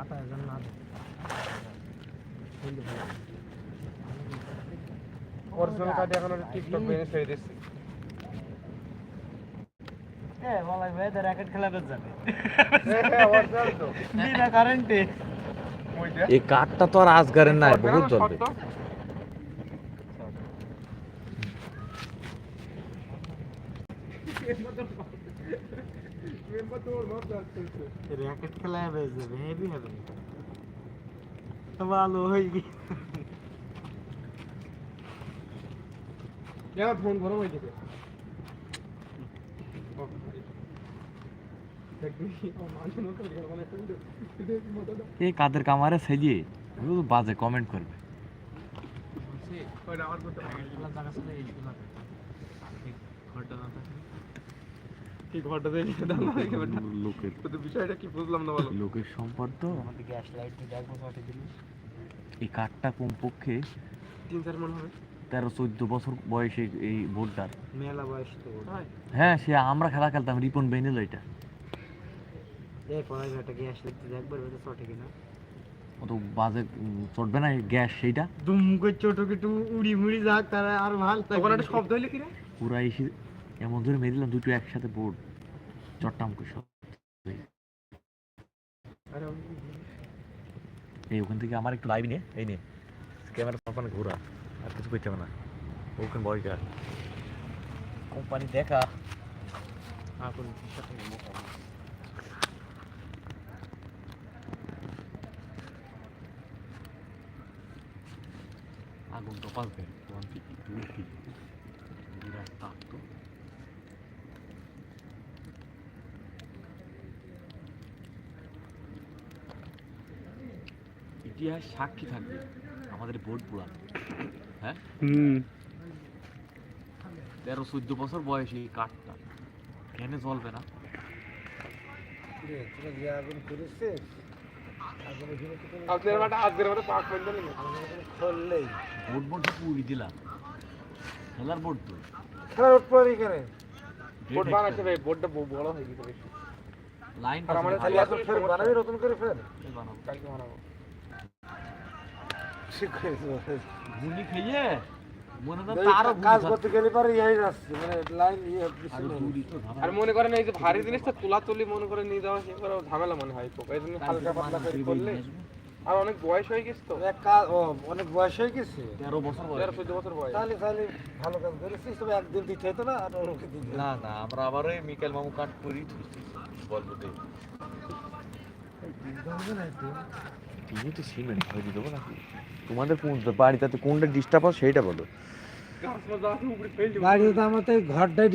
পাতা যেন না দেয়। বুঝলি ভাই? অরিজিনাল কার্ড এখন টিকটক বেনে ছেড়ে দিচ্ছি এ, বলাই ভাই, তো racket খেলা বেশ যাবে। অরিজিনাল তো বিনা কারেন্টে। এই কাঠটা তো আর আজগারের নাই বহুত জ্বলবে racket খেলা বেশ যাবে, heavy হবে। তো ভালো হয়ে গেছে। কেন ফোন গরম হয়ে গেছে এই কাদের কামারে সেলিয়ে শুধু বাজে কমেন্ট করবে খেলার জায়গা ছিল এইগুলাতে। এই ঘরটা না থাকলে। কি ঘরটা দিয়ে দাম লোকের তো বিষয়টা কি বুঝলাম না বলো? লোকের সম্পদ তো। আমাদের গ্যাস লাইট দিয়ে দেখব দিলি। এই কাঠটা কমপক্ষে তিন চার মন হবে। তেরো চোদ্দ বছর বয়সে এই বোর্ডটার মেলা বয়স তো হ্যাঁ। সে আমরা খেলা খেলতাম রিপন বেনেল এটা। কিনা। অত বাজে চটবে না গ্যাস সেইটা। দুম করে ছোট কিছু উড়ি মুড়ি যাক তারা আর ভালো তখন একটা শব্দ হইলে কি রে পুরা এসে এমন ধরে মেরে দিলাম, দুটো একসাথে বোর্ড চট্টাম করে সব। এই ওখান থেকে আমার একটু লাইভ নিয়ে, এই নিয়ে। ক্যামেরা কোম্পানি ঘোরা, আর কিছু করতে হবে না। ওখানে বয়কার কোম্পানি দেখা। আগুন মোটা আগুন ওয়ান ফিফটি টু ফিফটি ইতিহাস সাক্ষী থাকবে। আমাদের বোর্ড পুরান। হ্যাঁ? হুম। তেরো চোদ্দ বছর বয়সে এই কাঠটা। কেন জ্বলবে না? বোর্ড বোর্ড পুরি দিলাম। খেলার বোর্ড তো। খেলার বোর্ড ভাই বোর্ডটা বড় হয়ে গেছে লাইন আমাদের ফের বানাবি নতুন করে ফের বানাবো। কালকে বানাবো। গুলি খেয়ে কাজ করতে গেলে পরে ইয়ে যাচ্ছে মানে লাইন আর মনে করেন এই যে ভারী জিনিসটা তোলা তুলি মনে করে নিয়ে যাওয়া সে করে ঝামেলা মনে হয় তো এই জন্য হালকা পাতলা করে করলে আর অনেক বয়স হয়ে গেছে তো। এক কাজ ও অনেক বয়স হয়ে গেছে? তেরো বছর বয়স। তেরো চোদ্দ বছর বয়স। তাহলে তাহলে ভালো কাজ করেছিস তবে একদিন দিতে হতো না আর ওকে দিতে না না আমরা আবার ওই মিকেল মামু কাট করি বলব তুমি তো সিমেন্ট হয়ে দিয়ে দেবো নাকি? তোমাদের কোন বাড়িতে কোনটা ডিস্টার্ব হয় সেইটা বলো। বাড়িতে তো আমার তো ঘরটাই